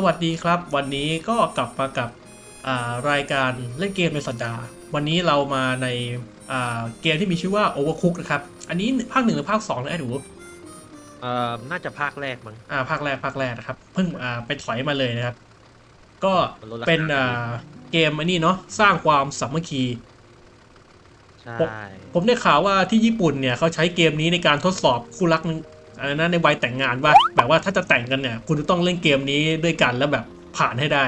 สวัสดีครับ วันนี้ก็กลับมากับอ่ารายการเล่นเกมในสัปดาห์ วันนี้เรามาในอ่าเกมที่มีชื่อว่า Overcook นะครับ อันนี้ภาคหนึ่งหรือภาคสองนะไอ้หนูเอ่อน่าจะภาคแรกมั้งอ่าภาคแรกภาคแรกนะครับเพิ่งอ่าไปถอยมาเลยนะครับ ก็มันลดราคาเป็นอ่าเกมอันนี้เนาะสร้างความสามัคคีใช่ผมได้ข่าวว่าที่ญี่ปุ่นเนี่ยเขาใช้เกมนี้ในการทดสอบคู่รัก อะไรนะในวัยแต่งงานว่าแบบว่าถ้าจะแต่งกันเนี่ย คุณจะต้องเล่นเกมนี้ด้วยกันแล้วแบบผ่านให้ได้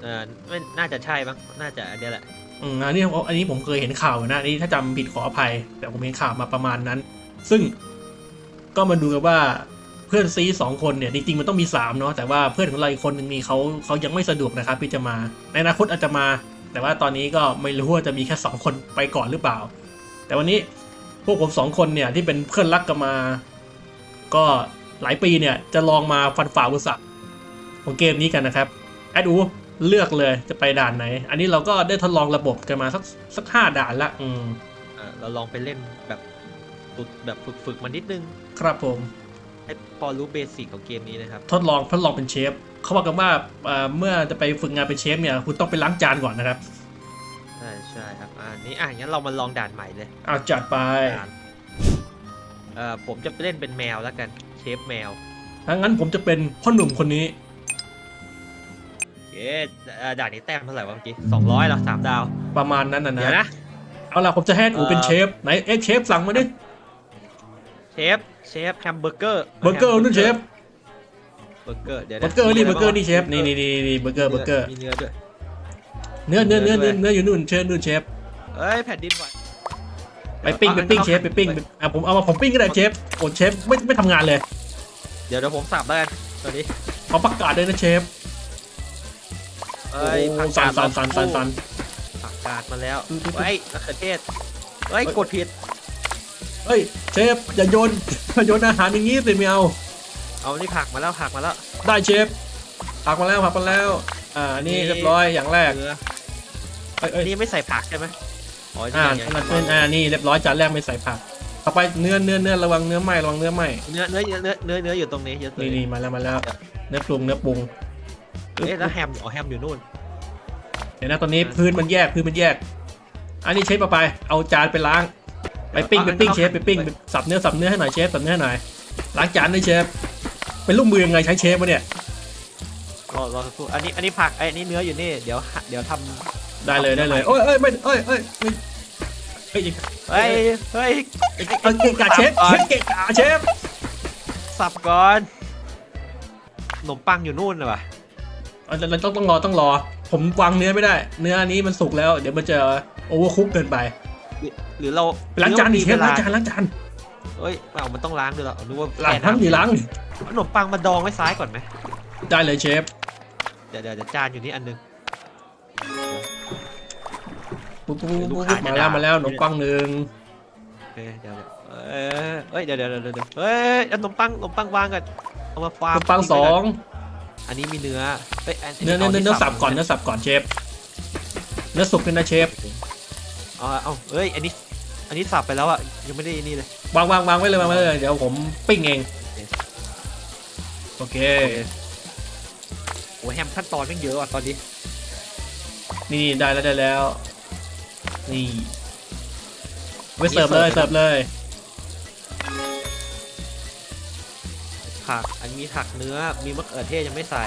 เอ่อไม่น่าจะใช่มั้งน่าจะอันเนี้ยแหละอืมอันนี้อันนี้ผมเคยเห็นข่าวอยู่นะอันนี้ถ้าจำผิดขออภัย แต่ผมเห็นข่าวมาประมาณนั้น ซึ่งก็มาดูกันว่าเพื่อนซีสองคนเนี่ยจริงๆมันต้องมีสามเนาะแต่ว่าเพื่อนของเราอีกคนหนึ่งนี่เขาเขายังไม่สะดวกนะครับที่จะมา ในอนาคตอาจจะมา แต่ว่าตอนนี้ก็ไม่รู้ว่าจะมีแค่สองคนไปก่อนหรือเปล่า แต่วันนี้ พวกผมสองคนเนี่ยที่เป็นเพื่อนรักกันมา ก็หลายปีเนี่ยจะลองมาฟันฝ่าอุปสรรคของเกมนี้กันนะครับแอดอูเลือกเลยจะไปด่านไหน อันนี้เราก็ได้ทดลองระบบกันมาสักสักห้าด่านละ อืมเอ่อเราลองไปเล่นแบบฝึกแบบฝึกฝึกมันนิดนึงครับผม ให้พอรู้เบสิกของเกมนี้นะครับ ทดลองทดลองเป็นเชฟเขาบอกกันว่าเอ่อเมื่อจะไปฝึกงานเป็นเชฟเนี่ยคุณต้องไปล้างจานก่อนนะครับ ใช่ใช่ครับ อ่านี่อะงั้นเรามาลองด่านใหม่เลยเอาจัดไปด่านเอ่อผมจะไปเล่นเป็นแมวแล้วกันเชฟแมวถ้างั้นผมจะเป็นพ่อหนุ่มคนนี้ เย้เอ่อด่านนี้แต้มเท่าไหร่วะเมื่อกี้สองร้อยหรอสามดาวประมาณนั้นนะเดี๋ยวนะ นะ เอาล่ะผมจะให้อูเป็นเอ่อเชฟไหนเอ็กเชฟสั่งมาดิเชฟเชฟแฮมเบอร์เกอร์เบอร์เกอร์นู่นเชฟเบอร์เกอร์เดี๋ยวเบอร์เกอร์นี่เบอร์เกอร์นี่เชฟนี่นี่นี่นี่เบอร์เกอร์เบอร์เกอร์มีเนื้อด้วย เนื้อเนื้อเนื้อเนื้อเนื้ออยู่นู่นเชฟนู่นเชฟ เอ้ยแผ่นดินไหวไปปิ้งไปปิ้งเชฟไปปิ้งอะผมเอามาผมปิ้งก็ได้เชฟโอ้เชฟไม่ไม่ทำงานเลย เดี๋ยวเดี๋ยวผมสับแล้วกันตอนนี้เขาประกาศเลยนะเชฟเอ้ยโอ้ผักสักานดสันสันสันสันผักกาดมาแล้วอืมเฮ้ยมะเขือเทศเฮ้ยเฮ้ยกดผิดเฮ้ยเชฟอย่าโยนอย่าโยนอาหารอย่างนี้สิไม่เอาเอานี่ผักมาแล้วผักมาแล้ว ได้เชฟผักมาแล้วผักมาแล้ว อ่านี่นี่เรียบร้อยอย่างแรกเนื้อเอ้ยเอ้ยนี่ไม่ใส่ผักใช่ไหม อ๋ออ่านี่อันนั้นเป็นอ่านี่เรียบร้อยจานแรกไม่ใส่ผักต่อไปเนื้อเนื้อเนื้อระวังเนื้อไหม้ระวังเนื้อไหม้เนื้อเนื้อเนื้อเนื้อเนื้ออยู่ตรงนี้เยอะเลยนี่นี่มาแล้วมาแล้ว เนื้อปรุงเนื้อปรุงเอ๊ะแล้วแฮมอ๋อแฮมอยู่นู่นเดี๋ยวนะตอนนี้พื้นมันแยกพื้นมันแยก อันนี้เชฟเอาไป เอาจานไปล้าง ไปปิ้งไปปิ้งเชฟไปปิ้งไปสับเนื้อสับเนื้อให้หน่อยเชฟสับเนื้อให้หน่อยล้างจานด้วยเชฟเป็นลูกมือยังไงใช้เชฟวะเนี่ยรอรอสักครู่อันนี้อันนี้ผักไอ้ยอันนี้เนื้ออยู่นี่เดี๋ยวหาเดี๋ยวทำได้เลยได้เลยโอ้ยเอ้ยไม่เอ้ยเอ้ยไม่ เฮ้ยเฮ้ยเฮ้ยเอาเกะกะเชฟเชฟเกะกะเชฟสับก่อนขนมปังอยู่นู่นเหรอวะเราต้องต้องรอต้องรอ ผมวางเนื้อไม่ได้ เนื้ออันนี้มันสุกแล้ว เดี๋ยวมันจะโอเวอร์คุกเกินไป หรือเราล้างจานดิเชฟล้างจานล้างจานเฮ้ยเอามันต้องล้างด้วยหรอนึกว่าล้างทั้งน้ำดีล้างขนมปังมาดองไว้ซ้ายก่อนไหมได้เลยเชฟ เดี๋ยวเดี๋ยวเดี๋ยวจานอยู่นี่อันนึง ปุ๊บปุ๊บปุ๊บลูกปุ๊บค้ามาจะแล้วด่ามาแล้วขนมปังหนึ่งโอเคเดี๋ยวเดี๋ยวเอ้ยเอ้ยเดี๋ยวเดี๋ยวเดี๋ยวเดี๋ยวเฮ้ยเอาขนมปังขนมปังวางก่อนเอามาขฟาร์นมมปังสองอันนี้มีเนื้อเอ้ยอัเนื้อเนื้อเนื้อเนื้อสับก่อนเนื้เนื้อสับก่อนเชฟเนื้อสุกเลยนะเชฟเอาเอาเอ้ยอันนี้ อันนี้สับไปแล้วอะยังไม่ได้นี่เลยวางวางวางไว้เลยวางไว้เลยเดี๋ยวผมปิ้งเองโอเคโอ้แฮมขั้นตอนแม่งเยอะอะตอนนี้นี่ได้แล้วได้แล้ว นี่ไว้เสิร์ฟเลยเสิร์ฟเลยผักอันนี้มีผักเนื้อมีมะเขือเทศยังไม่ใส่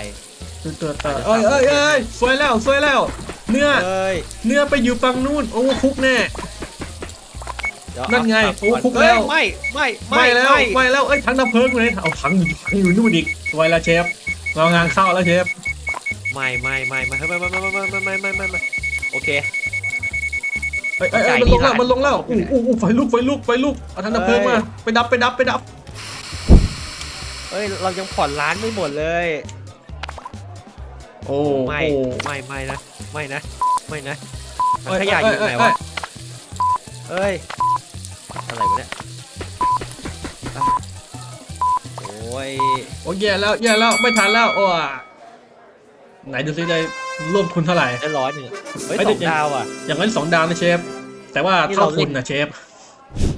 ตัวตัวตัวเอ้ยเอ้ยเอ้ยสวยแล้วสวยแล้ว เนื้อเอ้ยเนื้อไปอยู่ฝั่งนู้นโอ้คุกแน่เดี๋ยวนั่นไงเาสับโอ้ก่นคลุกแล้วเอ้ยไม่ไม่ไม่แล้วไม่แล้วเอ้ยถังดับเพลิงเลยเอาถังอยู่ถังอยู่นู่นอีกสวยแล้วเชฟเรางานเข้าแล้วเชฟไม่ไม่ไม่ไม่ไม่ไม่ไม่ไม่ไม่ไม่ไม่ไม่ไม่โอเค เอ้ยเอ้ยใจเอ้ยมันดีลงแล้วหลายมันลงแล้วอู้อู้อู้ไฟลุกไฟลุกไฟลุกเอาถังดับเพลิงมาไปดับไปดับไปดับเอ้ยเรายังผ่อนร้านไม่หมดเลย โอ้ไม่โอ้ไม่ไม่นะไม่นะไม่นะถังเอ้ยขยะอยู่เอ้ไหนเอ้วะเอ้ยอะไรวะเนี่ยอะโอ้ยโอ้แย่แล้วแย่แล้วไม่ทันแล้วโอ้อะไหนดูซิได้ ร่วมทุนเท่าไหร่ได้ร้อยหนึ่งเฮ้ยไม่สได้องดาวอะ อย่างนั้นสองดาวนะเชฟ แต่ว่านี่เท่าเราเล่ทุนนนะเชฟ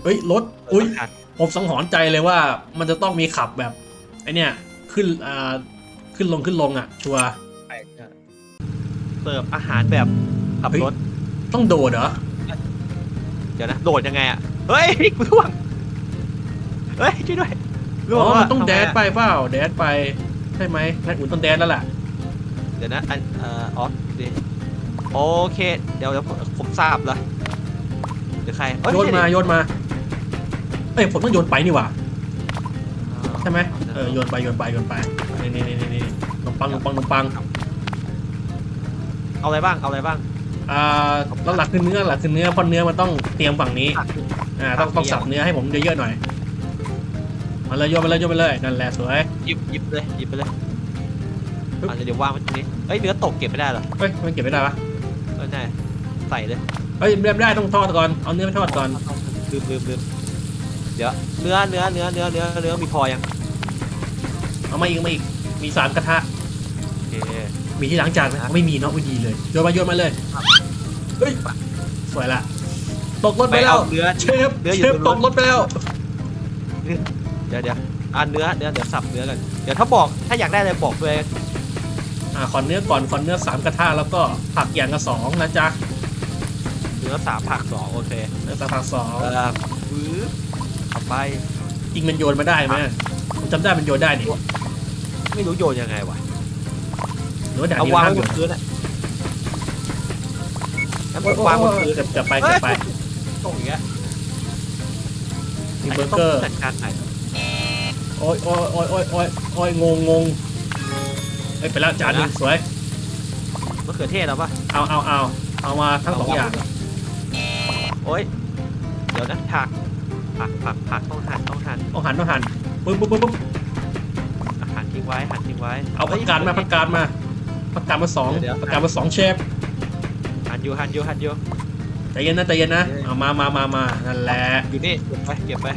เฮ้ยรถอุ้ยขาดผมสังหรณ์ใจเลยว่ามันจะต้องมีขับแบบไอเนี่ยขึ้นอ่าขึ้นลงขึ้นลงอะ ชัวร์เสิร์ฟอาหารแบบขับเฮ้ยรถ ต้องโดดเหรอ เดี๋ยวนะ โดดยังไงอะ เฮ้ยกูร่วงเฮ้ยช่วยด้วยร่วอ๋งอว่ะมันต้องทำแดไะดไปเปล่า แดดไปใช่ไหมนั่นอุ่นต้องแดดแล้วล่ะ เดี๋ยวนะอันเอ่ออ๋อดิโอเค เดี๋ยวเดี๋ยวผมผมทราบละเดี๋ยวใครเอ้โยนมาไใช่ดิโยนมา เอ้ยผมต้องโยนไปนี่หว่าใช่ไหมาเออโยนไปโยนไปโยนไปนี่นี่นี่นี่ขนมปังขนมปังขนมปังเอาอะไรบ้างเอาอะไรบ้างอ่าแล้วหลักคือเนื้อหลักคือเนื้อเพราะเนื้อมันต้องเตรียมฝั่งนี้ผักอ่าต้องต้องสับเนื้อให้ผมเยอะๆหน่อย มาเลยโยนไปเลยโยนไปเลยนั่นแหละสวยหยิบหยิบเลยหยิบไปเลย ปึ๊บอะเดี๋ยววางไว้ตรงนี้เอ้ยเนื้อตกเก็บไม่ได้เหรอเฮ้ยมันเก็บไม่ได้ปะเออได้ใส่เลยเฮ้ยไม่ได้ต้องทอดก่อนเอาเนื้อไปทอดก่อนลืมลืมลืมเดี๋ยวเนื้อเนื้อเนื้อเนื้อเนื้อเนื้อมีพอยังเอามาอีกมาอีกมีสามกระทะโอเคมีที่ล้างจานไหมไม่มีเนาะไม่ดีเลยโยนมาโยนมาเลยเฮ้ยสวยละตกรถไปไม่แล้เอาวเนื้อเชฟเนื้ออยู่เชฟบนรถตกรถไปแล้วเดี๋ยวเดี๋ยวอ่าเนื้อเนื้อเดี๋ยวสับเนื้อกันเดี๋ยวถ้าบอกถ้าอยากได้อะไรบอกด้วย อ่าขอเนื้อก่อนขอเนื้อสามกระทะแล้วก็ผักอย่างละสองนะจ๊ะเนื้อสามผักสองโอเคเนื้อสามผักสองเออฟื้บเอาไปจริงมันโยนมาได้ไหมผมจำได้มันโยนได้นี่ไม่รู้โยนยังไงวะหรือว่าด่านเอานี้วางห้ามไว้โยบนนพื้นอะงั้นผโอ้มวางบนพื้นเกือบเกือบไปเกือบไปตรงอย่างเงี้ยมีเบอร์เกอร์ จัดการไหนโอ้ยโอ้ยโอ้ยโอ้ยโอ้ยโอ้ยงงงง เอ้ยไปแล้วจานหนึงสวย มะเขือเทศเอาปะเอาเอาเอาเอามาทั้งสองอย่าง โอ้ย เดี๋ยวนะผัก ผักผักผักต้องหั่นต้องหั่นต้องหันต้องหันปึ๊บปึ๊บปึ๊บปึ๊บอาหารทิ้งไว้หั่นทิ้งไว้เอาผักกาดมาผักกาดมาผักกาดมาสองเดี๋ยวผักกาดมาสองเชฟหั่นอยู่หั่นอยู่หั่นอยู่ใจเย็นนะใจเย็นนะโอเคเอามามามามานั่นแหละอยู่นี่เก็บไปเก็บไป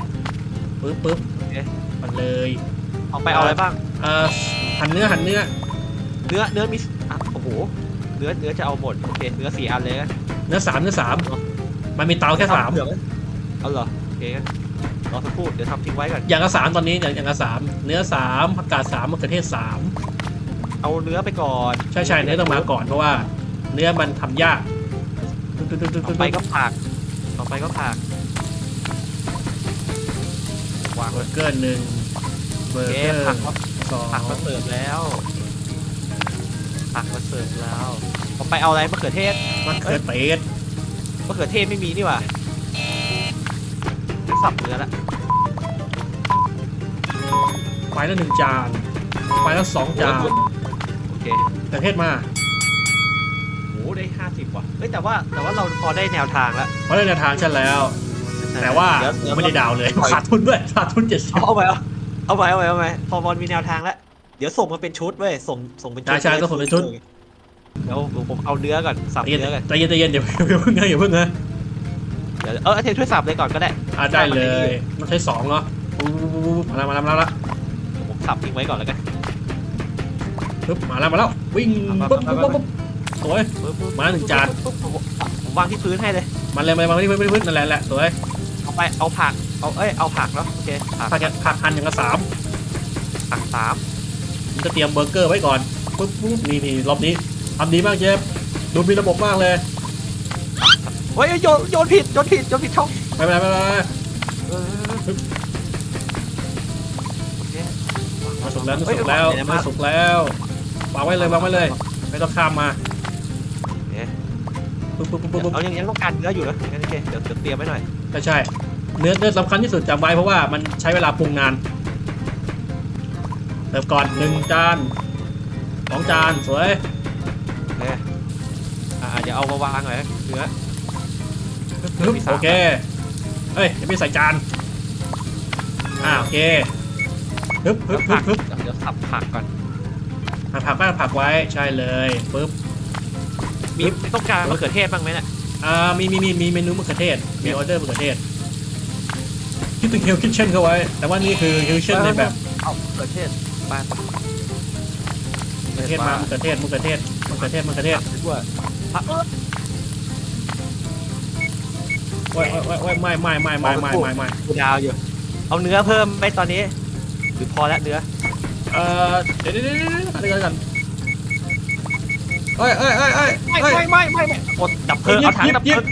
ปึ๊บปึ๊บโอเคมาเลย เอาไปเอาอะไรบ้างเอ่อหั่นเนื้อหั่นเนื้อ เนื้อเนื้อมีอะโอ้โหเนื้อเนื้อจะเอาหมดโอเคเนื้อสี่อันเลยนะเนื้อสามเนื้อสามมันมีเตาแค่สามเผื่อไว้เอาเหรอโอเคงั้นรอสักครู่เดี๋ยวทำทิ้งไว้ก่อนอย่างละสามตอนนี้อย่างอย่างละสามเนื้อสามผักกาดสามมะเขือเทศสามเอาเนื้อไปก่อนใช่ใช่เนื้อต้องมาก่อนเพราะว่า เนื้อมันทำยากตึ๊ดตึ๊ดตึ๊ดตึ๊ต่อดไปก็ผักต่อไปก็ผักวางเบไว้อร์เกอร์หนึ่งเบอโอร์เคเกอร์ผักก็สองผักมาเสิร์ฟแล้ว ผักมาเสิร์ฟแล้วต่อไปเอาอะไรมะเขือเทศมะเขือเทศมะเขือเทศไม่มีนี่หว่าสับเนื้อละไฟละหนึ่งจานไฟละสองจานโอเคมะเขือเทศมาโหได้ห้าสิบว่ะเฮ้ยแต่ว่าแต่ว่าเราพอได้แนวทางแล้วเพราะในทางฉันแล้ว แต่ว่าเดี๋ยวเดี๋ยวไม่ได้ดาวเลยขาดทุนด้วยขาดทุนเจ็ดสิบเอาไปเอาเอาไปเอาไปเอาไปพอบอลมีแนวทางแล้ว เดี๋ยวส่งมาเป็นชุดเว้ยส่งส่งเป็นชุดใช่ใช่ต้องส่งเป็นชุด เดี๋ยวผมเอาเนื้อก่อนสับใจเย็นเนื้อก่อนใจเย็นใจเย็นเดี๋ยวอย่าเพิ่งนะอย่าเพิ่งนะเดี๋ยวเออเทนช่วยสับเลยก่อนก็ได้อ่าได้เลยมันใช้สองเนาะปุ๊บปุ๊บปุ๊บมาแล้วมาแล้วมาแล้วเดี๋ยวผมสับทิ้งไว้ก่อนแล้วกันปุ๊บมาแล้วมาแล้ววิ่งมาปุ๊บมาปุ๊บมาปุ๊บสวยปึ๊บปึ๊บมาหนึ่งจานปึ๊บปึ๊บผมผมวางที่พื้นให้เลย มันเลยมาเลยมาที่พื้นพื้นนั่นแหละแหละสวยเอาไปเอาผัก เอาเอ้ยเอาผักเนาะโอเคผักผักผักหั่นอย่างละสามผักสาม ผมจะเตรียมเบอร์เกอร์ไว้ก่อนปุ๊บปุ๊บนี่นี่รอบนี้ทำดีมากเจฟดูมีระบบมากเลยเฮ้ยโยนโยนผิดโยนผิดโยนผิดช่องไปไปไปไปไปเออโอเคมาสุกแล้วมาเฮ้ยสุกแล้วเดี๋ยมาสุกแล้ววางไว้เลยวางไว้เลย ไม่ต้องข้ามมาเอ๊ะปุ๊บปุ๊บปุ๊บปุ๊บปุ๊บเอายังยังต้องการเนื้ออยู่นะงั้นโอเคเดี๋ยวเดี๋ยวเตรียมไว้หน่อยใช่ใช่เนื้อเนื้อสำคัญที่สุดจำไว้เพราะว่ามันใช้เวลาปรุงนาน เติมก่อนหนึ่งจานสองจานสวยโอเคอ่าเดี๋ยวเอามาวางหน่อยนะเนื้อปึ๊บมีสามโอเคเอ้ยเดี๋ยวไปใส่จานอ่าโอเคปึ๊บปึ๊บผัปึ๊บกปึ๊บเดี๋ยวสับผักก่อน ผักผักก็ผักไว้ใช่เลยปึ๊บ มีต้องการมะเขือเทศบ้างไหมเนี่ย อ่ามีมีมีมีเมนูมะเขือเทศ มีออเดอร์มะเขือเทศ คิดถึงเฮลคิทเช่นเขาไว้ แต่ว่านี่คือเฮลคิทเช่นในแบบ เอามะเขือเทศ บ้านมะเขือเทศมามะเขือเทศมะเขือเทศมะเขือเทศมะเขือเทศด้วยผักเออโอ้ยโอ้ยโอ้ยโอ้ยไม่ไม่ไม่ไม่ไม่ไม่ไม่กูดาวอยู่ เอาเนื้อเพิ่มไหมตอนนี้ หรือพอแล้วเนื้อ เอ่อเดี๋ยวเดี๋ยวเดี๋ยวเดี๋ยวอะไรกันกันเอ้ยเอ้ยเอ้ยเอ้ยไม่เอ้ยไม่ไม่ไม่ไม่กดดับเพลิงเอาถังดับเพลิง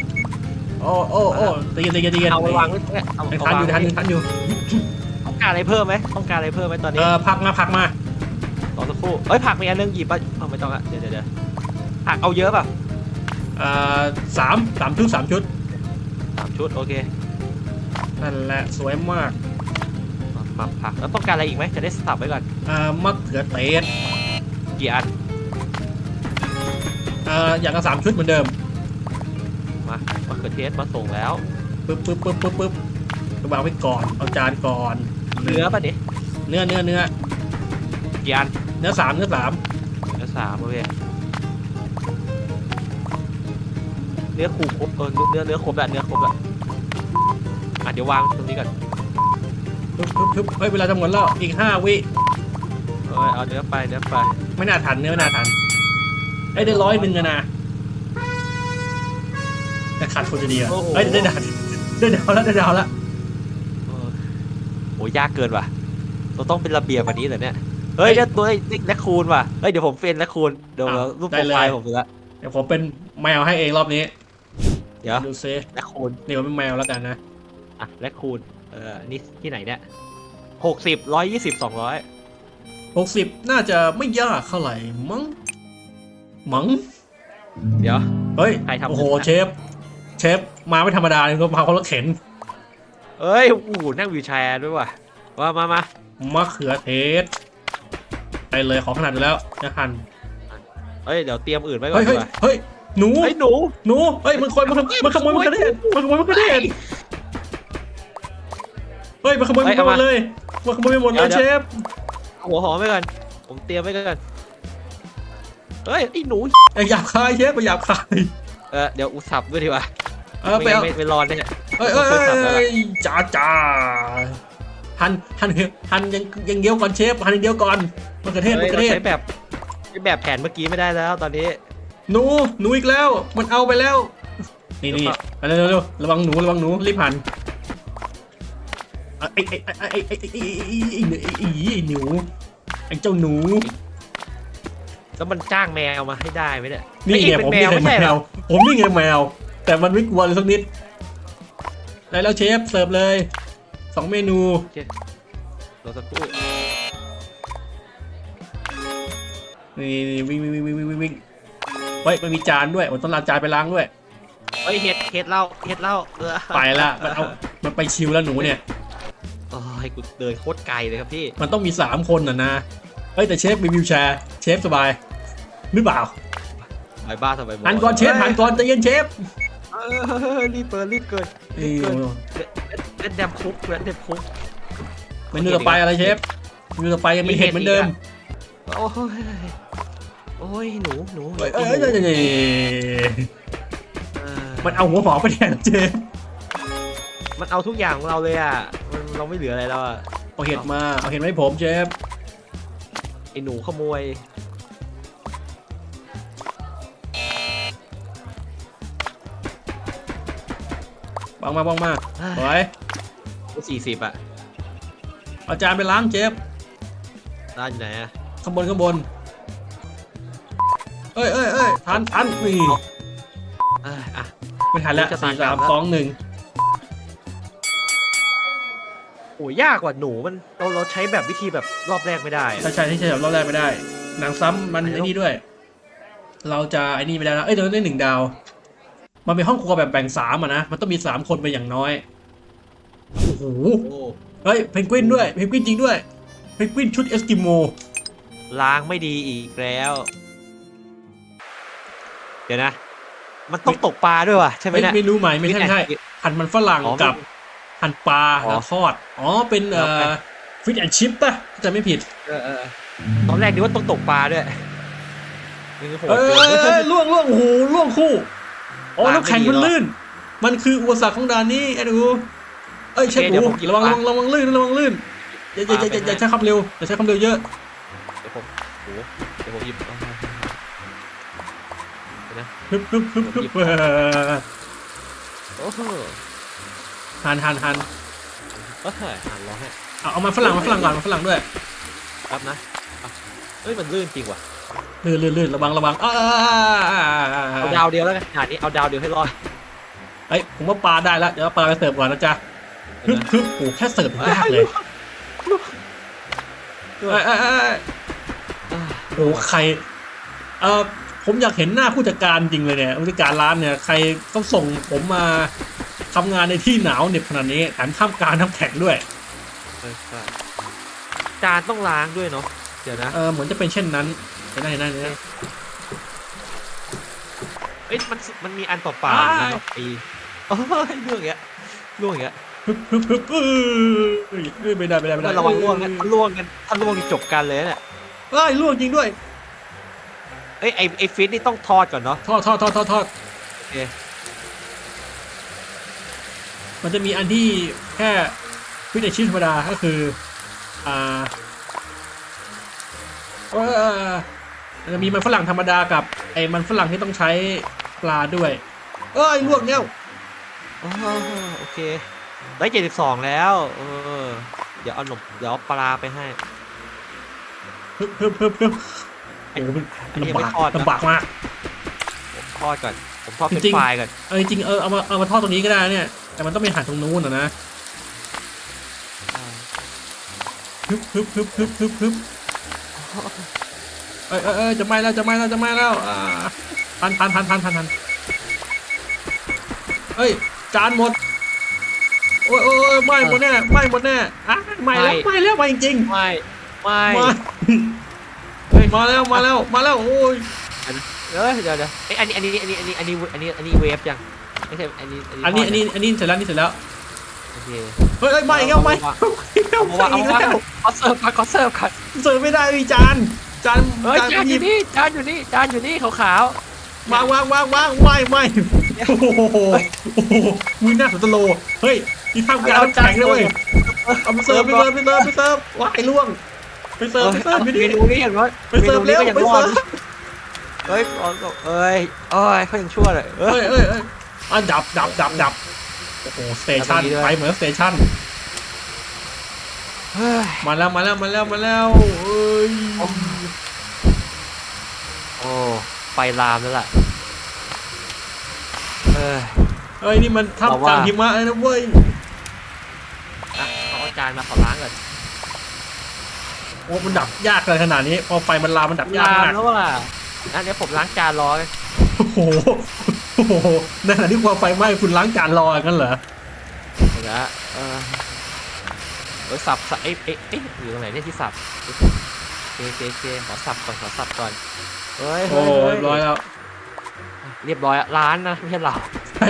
โอ้โอ้โอ้ตีกันตีกันตีกันเอาไปวางไว้ตรงเนี้ยเอายังเอาทันวางอยู่ทันอยู่ทันอยู่ ต้องการอะไรเพิ่มไหมต้องการอะไรเพิ่มไหมตอนเอนี้อพักมาพักมารอสักครู่เอ้ยผักมีอันนึงหยิบไปเอาไม่ต้องอะเดี๋ยวเดี๋ยวเดี๋ยวผักเอาเยอะป่ะเอ่อสามสามชุดสามชุดสามชุดโอเคนั่นแหละสวยมากมามาผักแล้วต้องการอะไรอีกไหมจะได้สับไว้ก่อนอ่ามะเขือเทศกี่อันอ่าอย่างละสามชุดเหมือนเดิมมามะเขือเทศมาส่งแล้วปึ๊บปึ๊บปึ๊บปึ๊บปึ๊บวางไว้ก่อนเอาจานก่อน เนื้อป่ะเนี่ยเนื้อเนื้อเนื้อกี่อันเนื้อสามเนื้อสามเนื้อสามโอเคเนื้อคูครบเออเนื้อเนื้อครบละเนื้อครบละอะเดี๋ยววางตรงนี้ก่อนปึ๊บปึ๊บปึ๊บเฮ้ยเวลาจะหมดแล้วอีกห้าวิเออเอาเนื้อไปเนื้อไปไม่น่าทันเนื้อไม่น่าทันไอ้ยได้ร้อยหนึ่งอะนะแต่ขาดคนจะดีอะเอ้ยได้ดาวได้ดาวแล้วได้ดาวแล้วเออโห ยากเกินว่ะเราต้องเป็นระเบียบกว่านี้เหรอเนี่ยเฮ้ยเนี่ยตัวไอ้แลคคูนว่ะเฮ้ยเดี๋ยวผมเป็นแลคคูนเดี๋ยวรูปโปรไฟล์ผมดูละเดี๋ยวผมเป็นแมวให้เองรอบนี้เดี๋ยวดูซิแลคคูนนี่ผมเป็นแมวแล้วกันนะอะแลคคูนเออนี่ที่ไหนเนี่ยหกสิบร้อยยี่สิบสองร้อยหกสิบน่าจะไม่ยากเท่าไหร่มั้งมั้งเดี๋ยว เฮ้ยใครทำโอ้โหเนี่ยเชฟ เชฟมาไม่ธรรมดาเลยก็พาคนรถเข็น เอ้ยโอ้โหนั่งวิวแชร์ด้วยว่ะว่ามา มามะเขือเทศ ไปเลยของขนาดอยู่แล้วนะฮันเอ้ยเดี๋ยวเตรียมอื่นไว้ก่อเฮ้นยดีเฮ้ยกว่าเฮ้ยหนูเฮ้ยหนูหนูเฮ้ยมันคนมันมันขโมยมะเขือเทศมันขโมยมะเขือเทศเฮ้ยมันขโมยไปหมดเลยมันขโมยไปหมดเลยเชฟเอาหัวหอมไว้ก่อนผมเตรียมไว้ก่อนเฮ้ยไอ้หนูไอ้หยาบคายเชฟไปหยาบคายเออเดี๋ยวอุสับด้วยดีกว่า เออไปไม่งั้เอานไม่ไม่รอนเนี่ยเอ้ยเอ้ยเอ้ยจ้าจ้าหันหันหันยังยังเดียวก่อนเชฟหันอย่างเดียวก่อนมะเขือเทศมะเฮ้ยเขือเราเทศใช้แบบใช้แบบแผนเมื่อกี้ไม่ได้แล้วตอนนี้ หนูหนูอีกแล้ว มันเอาไปแล้ว นี่นี่ไปเร็วเร็วเร็วระวังหนูระวังหนูรีบหันไอ้ไอ้ไอ้ไอ้ไอ้ไอ้ไอ้ไอ้ไอ้ไอ้หนูไอ้เจ้าหนู แล้วมันจ้างแมวมาให้ได้ไหมเนี่ยนี่ไงเป็ผมแมนี่วไงไม่แมใช่เหรอวผมนี่ไงแมว แต่มันไม่กลัวเลยสักนิด ได้แล้วเชฟเสิร์ฟเลยสองเมนูรอสักครู่นี่นี่วิ่งวิ่งวิ่งวิ่งวิ่งวิ่งเฮ้ยมันมีจานด้วยผมต้องลาจานไปล้างด้วย เฮ้ยเห็ดเห็ดเหล้าเห็ดเหล้าเออไปละมันเอามันไปชิวแล้วหนูเนี่ย โอ้ยกูเดินโคตรไกลเลยครับพี่ มันต้องมีสามคนน่ะนะเฮ้ยแต่เชฟมีวิวแชร์เชฟสบายหรือเปล่าไปบ้าทำไมบหันก่อนเชฟหันก่อนใจเย็นเชฟเออรีบเปิดรีบเกินนี่เล่นแดมคุกเล่นแดมคุกเมนูต่อไปอะไรเชฟเมนูต่อไปยังมีเห็ดเหมือนเดิมโอ้ยโอ้ยหนูหนูเอ้ยเอ้ยเอ้ยเอ้ยเอ้ยเออมันเอาหัวหมอไปแทนเชฟมันเอาทุกอย่างของเราเลยอะมันเราไม่เหลืออะไรแล้วอะเอาเห็ดมาเอาเห็ดมาให้ผมเชฟไอ้หนูขโมย บังมาบังมาสวยสี่สิบอะเอาจานไปล้างเชฟร้านอยู่ไหนอะข้างบนข้างบน เอ้ยเอ้ยเอ้ยทันทันนี่เอ้ยอะไม่ทันแล้วจะสี่ตาสามกรรมแล้วสองหนึ่งโอ้ยยากกว่าหนูมันเราเราใช้แบบวิธีแบบรอบแรกไม่ได้อะใช่ใช่ที่ใช่แบบรอบแรกไม่ได้ หนังซ้ำมันอันนี้ไอ้นี่ด้วย เราจะไอ้นี่ไม่ได้แล้วเอ้ยเดี๋ยวได้หนึ่งดาว มันเป็นห้องครัวแบบแบ่งสามอะนะ มันต้องมีสามคนไปอย่างน้อย โอ้โหโอ้เฮ้ย เพนกวินด้วย เพนกวินจริงด้วย เพนกวินชุดเอสกิโม ล้างไม่ดีอีกแล้ว เดี๋ยวนะ มันต้องตกปลาด้วยว่ะใช่ไหมไม่เนี่ย ไม่รู้ไหมไม่ใช่ไม่ใช่หั่นมันฝรั่งอ๋อกับหั่นปลาอ๋อแล้วทอด อ๋อ เป็นเอ่แล้วไปอฟิตแอนชิปป่ะถ้าจะไม่ผิด เออเออตอนแรกนึกว่าต้องตกปลาด้วยนี่คือโหดเออเกินเออล่วงล่วงโอ้โหล่วงคู่ อ๋อวางน้ำแข็งไม่ดีมันเนอะลื่น มันคืออุปสรรคของด่านนี้ไอ้ดูเอ้ยเชฟโอเคหเดี๋ยวมูผมหยิบระวังประลาวังระวังลื่นระวังลื่นอย่าอย่าอย่าอย่าอย่าใช้ความเร็วอย่าใช้ความเร็วเยอะเดี๋ยวผมโหเดี๋ยวผมหยิบเอามาเดี๋ยวนะฮึบฮึบฮึบฮึบเออโอ้โหหันหันหันเอ้ยหันล้อให้เอาเอามาฝรั่งมาฝรั่งก่อนมาฝรั่งด้วยครับนะอะเอ้ยมันลื่นจริงว่ะ ลื่นลื่นลื่นระวังระวังอ้าเอาดาวเดียวแล้วกันงานนี้เอาดาวเดียวให้รอดเอ้ยผมว่าปลาได้แล้วเดี๋ยวเอาปลาไปเสิร์ฟก่อนนะจ๊ะฮึบฮึบโอ้แค่เสิร์ฟยังยากเลยเอ้ยเอ้ยเอ้ยอ่าโอ้ใครเออผมอยากเห็นหน้าผู้จัดการจริงเลยเนี่ยผู้จัดการร้านเนี่ยใครเขาส่งผมมาทำงานในที่หนาวเหน็บขนาดนี้แถมท่ามกลางน้ำแข็งด้วยเออใช่จานต้องล้างด้วยเนาะ เดี๋ยวนะ เออเหมือนจะเป็นเช่นนั้นเห็นได้เห็นได้เห็นได้เอ้ยมันมันมีอันต่อปลาอ้ายนะแบบปีโอ้ยเรื่องอย่างเงี้ยเรื่องอย่างเงี้ยฮึบฮึบฮึบเอ้ยเอ้ยไม่ได้ไม่ได้ไม่ได้ระวังล่วงนะถ้าล่วงกันถ้าล่วงนี่จบกันเลยนะเนี่ยเอ้ยล่วงจริงด้วยเอ้ยไอไอฟิตนี่ต้องทอดก่อนเนาะทอดทอดทอดทอดทอดโอเคมันจะมีอันที่แค่ฟิตเนสชิ้นธรรมดาก็คืออ่า เออมันจะมีมันฝรั่งธรรมดากับไอ้มันฝรั่งที่ต้องใช้ปลาด้วย เอ้ยลวกแล้วอ๋อโอเค ได้เจ็ดสิบสองแล้ว เออ เดี๋ยวเอาหนมเดี๋ยวเอาปลาไปให้ฮึบฮึบฮึบฮึบโอ้โหมันอันนี้ยังลำไม่บากทอดนะลำบากมากผมทอดก่อน ผมทอดเป็นจริงๆไฟรายก่อน เออจริงๆเออเอามาเอามาทอดตรงนี้ก็ได้เนี่ย แต่มันต้องไปหั่นตรงนู้นนะนะ ฮึบฮึบฮึบฮึบฮึบฮึบเอ้ยเอ้ยเอ้ยจะไหม้แล้วจะไหม้แล้วจะไหม้แล้วอ่าพันพันพันพันพันพันเอ้ยจานหมดโอ้ยโอ้ยโอ้ยไหม้หมดแน่ไหม้หมดแน่อะไหม้แล้วไหม้แล้วไหม้จริงไม่ไม่ๆมาเฮ้ยมาแล้วมาแล้วมาแล้วโอ้ยเอ้ยเดี๋ยวเดี๋ยวเอ้ยอันนี้อันนี้อันนี้อันนี้อันนี้อันนี้อันนี้เวฟยังไม่ใช่อันนี้อันนี้อันนี้อันนี้เสร็จแล้วนี่เสร็จแล้วโอเคเฮ้ยเฮ้ยไหม้อีกแล้วไหม้เอามาวางเอามาวางขอเสิร์ฟก่อนขอเสิร์ฟก่อนเสิร์ฟไม่ได้มีจาน จานเฮ้ยจานจานอหยิยู่บนี่จานอยู่นี่จานอยู่นี่ขาววางวางวางวางไม่ไม่โอ้โหโอ้โหมีหน้าสันตโลเฮ้ยที่ทำการน้ำแข็งด้วยเอาไปเสิร์ฟไปเสิร์ฟไปเสิร์ฟไปเสิร์ฟว้ายล่วงไปๆเสิร์ฟไปเสิร์ฟไปเมดินูนี้อย่างน้อยไปเสิร์ฟเร็วมนูนี้ไปก็ยังรอเสิดร์ฟเฮ้ยอ๋อเอ้ยเอ้ยเขายังชั่วเลยเอ้ยเฮ้ยเฮ้ยเฮ้ยอะดับดับดับดับโอ้โหสเตชันเอาตรงนี้ด้วยไปเหมือนสเตชันเฮ้ยมาแล้วมาแล้วมาแล้วมาแล้วเอ้ย โอ้ไฟลามแล้วล่ะเอ้ยเฮ้ยนี่มันเราทำว่า กลางหิมะเลยนะเว้ยอะเอาจานมาขอล้างก่อนโอ้มันดับยากเลยขนาดนี้ พอไฟมันลามมันดับยากลามมากแล้วว่ะอันนี้ผมล้างจานรอเลยโอ้โหโอ้โหในขณะที่ความไฟไหม้คุณล้างจานรออย่างนั้นเหรอเดี๋ยวนะเออเออสับสับเอ๊ะเอ๊ะเอ๊ะอยู่ตรงไหนเนี่ยที่สับเจเจเจขอสับก่อนขอสับก่อน เฮ้ยโอ้เฮ้ยเรียบร้อยแล้วเรียบร้อยอะร้านนะไม่ใช่เราใช่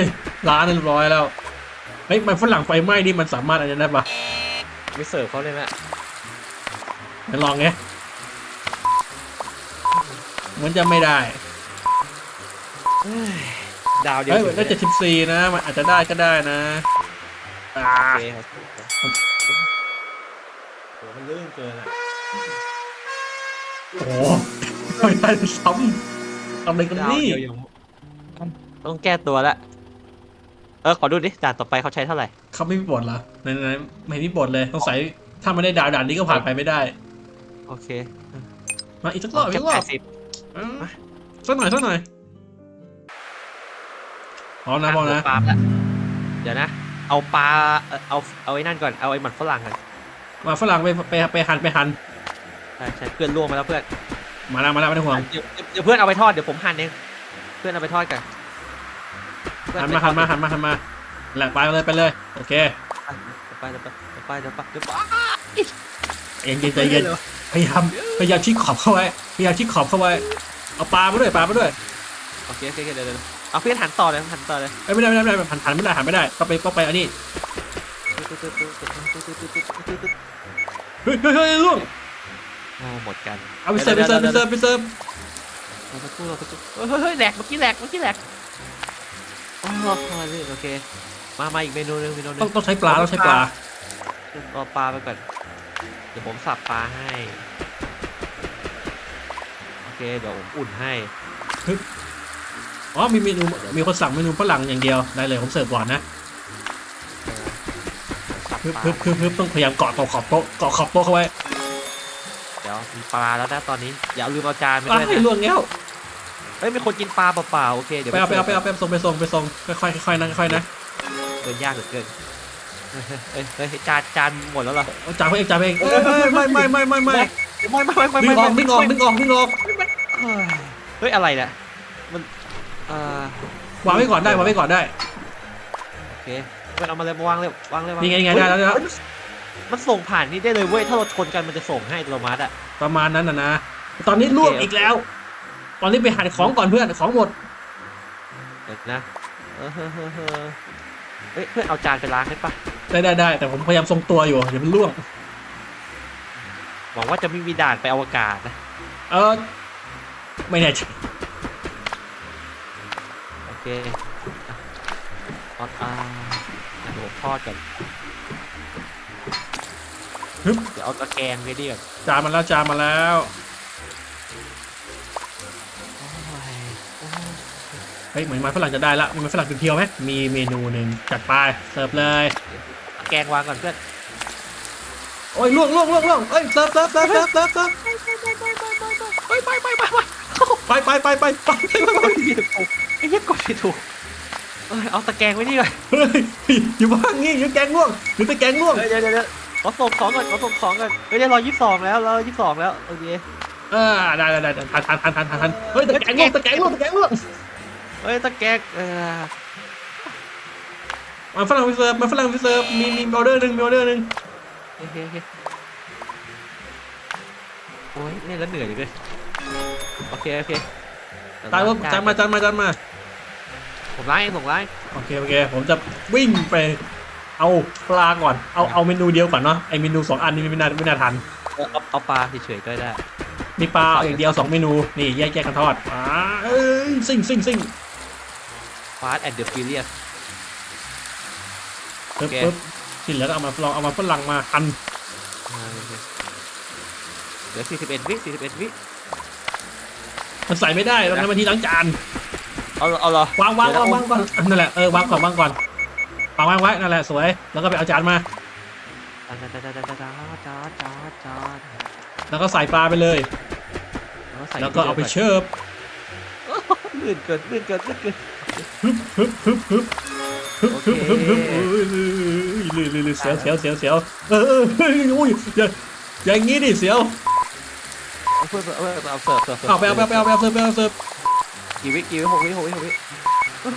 ร้านเรียบร้อยแล้วเฮ้ยมันฝรั่งไฟไหม้นี่มันสามารถอะไรได้ปะไม่เสิร์ฟเขาเลยนะเดี๋ยวลองไงเหมือนจะไม่ได้เฮ้ยดาวเดียวเฮ้ยถึงได้เจ็ดสิบสี่นะมันอาจจะได้ก็ได้นะอ่าโอเคครับโอ้มันลื่นเกินอะโอ้โห ไม่ได้ซ้ำทำอะไรกันดาวนี่ เดียวยังต้องแก้ตัวละ เออ ขอดูดิด่านต่อไปเขาใช้เท่าไหร่ เขาไม่มีบทเหรอไหนๆไม่มีบทเลยสงสัยถ้ามันได้ดาวด่านนี้ก็ผ่านไปไม่ได้ โอเคมาอีกสักรอบอีกแค่สักรแปอบดสิบเออสักหน่อยสักหน่อยพร้อมนะพร้อมนะปลาละเดี๋ยวนะ เอาปลา เอ่อเอาเอาไอ้นั่นก่อน เอาไอ้หมันฝรั่งก่อนมาฝรั่งไปไปไปหันไปหัน ใช่ใช่เพื่อนล่วงมาแล้วเพื่อน มาแล้วมาแล้วไม่ต้องห่วงเดี๋ยวเดี๋ยวเพื่อนเอาไปทอดเดี๋ยวผมหั่นเองเพื่อนเอาไปทอดกันเพื่อหันไปมาทหัอดนมาหันมาหันมาแหละไปเลยไปเลยโอเคเดี๋ยวไปเดี๋ยวไปเดี๋ยวไปเดี๋ยวไปเดี๋ยวไปเย็นเย็นใจเย็นพยายามพยายามชิดขอบเข้าไว้พยายามชิดขอบเข้าไว้เอาปลามาด้วยปลามาด้วยโอเคโอเคโอเคเดี๋ยวเดี๋ยวเอาเพื่อนหันต่อเลยหันต่อเลยเอ้ยไม่ได้ไม่ได้ไม่ได้หันหันไม่ได้หันไม่ได้ก็ไปก็ไปอันนี้เฮ้ยเฮ้ยเฮ้ยล่วง โอ้หมดกันเอาไปเสิร์ฟไปเสิร์ฟไปเสิร์ฟไปเสิร์ฟเราสักครู่เราสักครู่เฮ้ยเฮ้ยเฮ้ยแหลกเมื่อกี้แหลกเมื่อกี้แหลกโอ้โหโอเคมามาอีกเมนูหนึงเมนูหนึต้องงต้องใช้ปลาต้องใช้ปลาเอาปลาไปก่อนเดี๋ยวผมสับปลาให้โอเคเดี๋ยวผมอุ่นให้อ๋อมีเมนูมีคนสั่งเมนูฝรั่งอย่างเดียวได้เลยผมเสิร์ฟก่อนนะสับฮึบปลาฮึบฮึบฮึบต้องพยายามเกาะต่อขอบโต๊ะเกาะขอบโต๊ะเข้าไว้เดี๋ยวมีปลาแล้วนะตอนนี้อย่าลืมเอาจานไปอ้าด้วยวนะล่วงแล้วเฮ้ยมีคนกินปลาเปล่าๆโอเคเดี๋ยวไปเอาไปเอาไปสิร์ฟเอาไปส่งไปส่งไปส่งค่อยๆค่อยๆนะค่อยๆนะเดินยากเหลือเกินเฮ้ยเฮ้ยเฮ้ยจานจานหมดแล้วเหรอเอาจ่ายไปเองจ่ายไปเองเอ้ยไม่ไม่ไม่ไม่ไม่ไม่ไม่ไม่ไม่ไม่ดึไม่งออกดึงออกดึงออกดึงออกเฮ้ยอะไรเนี่ยมันเอ่อวางไว้ก่อนได้วางไว้ก่อนได้โอเคมันเอามาเลยมาวางเลยวางเลยวางนี่ไงนี่ไงได้แล้วได้แล้ว มันส่งผ่านนี่ได้เลยเว้ย ถ้าเราชนกันมันจะส่งให้อัตโนมัติอะ ประมาณนั้นนะนะ ตอนนี้ล่วงโอเคอีกแล้ว ตอนนี้ไปหาของก่อนเพื่อน ของหมดเดี๋ยวนะเออเฮ้ยเฮ้ยเฮ้ยเฮ้ยเพื่อนเอาจานไปล้างได้ปะได้ได้ได้แต่ผมพยายามทรงตัวอยู่เดี๋ยวมันล่วง หวังว่าจะไม่มีด่านไปอวกาศนะ เออไม่แน่ใจโอเคอะอ่าอะเดี๋ยวผมทอดก่อน ฮึบ เดี๋ยวเอาตะแกรงไปดิก่อนจานมาแล้วจานมาแล้วโอ้ยโอ้ยเฮ้ยเหมือนมันฝรั่งจะได้ละมีมันฝรั่งเพียวๆไหมมีเมนูหนึ่งจัดไปเสิร์ฟเลยตะแกรงวางก่อนเพื่อนโอ้ยล่วงล่วงล่วงล่วงเอ้ยเสิร์ฟเสิร์ฟเสิร์ฟเสิร์ฟเสิร์ฟเสิร์ฟไปไปไปไปไปไปไปไปไปไปไปไปผิดถูกไอ้เหี้ยกดผิดถูกเอ้ยเอาตะแกรงไว้นี่ก่อนเฮ้ยอยู่บ้างงี้อยู่แกงล่วงหรือตะแกงล่วงเดี๋ยวเดี๋ยวเดี๋ยว ขอส่งของก่อนขอส่งของก่อนเฮ้ยได้ร้อยยี่สิบสองแล้วร้อยยี่สิบสองแล้วโอเคเออได้ได้ได้ทันทันทันทันทันทันเฮ้ยตะแกงล่วงตะแกงล่วงตะแกงล่วงเฮ้ยตะแกรงเออมาฝรั่งไปเสิร์ฟมาฝรั่งไปเสิร์ฟมีมีออเดอร์หนึ่งมีออเดอร์หนึ่งโอเคโอเคโอ้ยเล่นแล้วเหนื่อยเลยโอเคโอเคตายว่าจานมาจานมาจานมาผมล้างเองผมล้างเองโอเคโอเคผมจะวิ่งไป เอาปลาก่อน เอาเอาเมนูเดียวก่อนเนาะ ไอเมนูสองอันนี้ไม่น่าไม่น่าทัน เอาเอาเอาปลาเฉยๆก็ได้ มีปลาเอาอย่างเดียวสองเมนู นี่แยกแยกกันทอดอ่าเอ้ยซิ่งซิ่งซิ่ง Fast and the Furious ปึ๊บโอเค ปึ๊บที่เหลือก็เอามาลองเอามาฝรั่งมาหั่นอ่าโอเคเหลือ41วิ41วิมันใส่ไม่ได้ต้องทำมาทีล้างจานเอาเอาเหรอวางวางเดี๋ยววางนะวางก่อนนั่นแหละเออวางก่อนวางก่อน วางวางไว้นั่นแหละสวย แล้วก็ไปเอาจานมา จ้าจ้าจ้าจ้าจ้าจ้าจ้าจ้าแล้วก็ใส่ปลาไปเลย ใส่แล้วก็เอาไปเชิบลื่นเกินลื่นเกินลื่นเกิน ฮึบฮึบฮึบฮึบฮึบโอเคฮึบฮึบฮึบอุ้ยลือลือลือเสียวเสียวเสียวเสียวเออเออเฮ้ยอุ้ยอย่าอย่างงี้ดิเสียวเอาเสิร์ฟเอาเอาเสิร์ฟเสิร์ฟเอาไปเอาไปเอาไปเอาไปเอาเสิร์ฟไปเอาเสิร์ฟกี่วิกี่วิหกวิหกวิหกวิเป็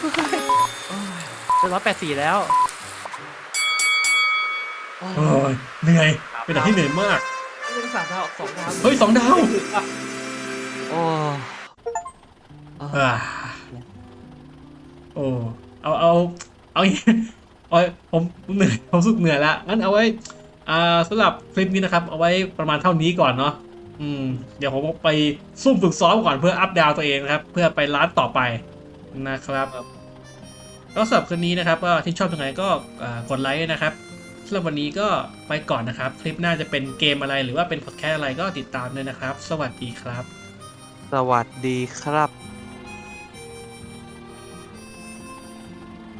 นร้อยแปดสี่แล้วโอ้ยเหนื่อยเป็นแต่ที่เหนื่อยมาก เป็นสามดาวสองดาวเฮ้ยสองดาวโอ้อ่าโอ้เอาเอาเอาอย่างงี้เอาผมเหนื่อยผมรู้สุดเหนื่อยละงั้นเอาไว้อ่าสำหรับคลิปนี้นะครับ เอาไว้ประมาณเท่านี้ก่อนเนาะอืม เดี๋ยวผมไปซุ่มฝึกซ้อมก่อนเพื่ออัพดาวตัวเองนะครับ เพื่อไปร้านต่อไปนะครับ แล้วสำหรับคืนนี้นะครับก็ที่ชอบยังไงก็กดไลค์นะครับสำหรับวันนี้ก็ไปก่อนนะครับ คลิปหน้าจะเป็นเกมอะไรหรือว่าเป็นพอดแคสต์อะไรก็ติดตามเลยนะครับ สวัสดีครับ สวัสดีครับ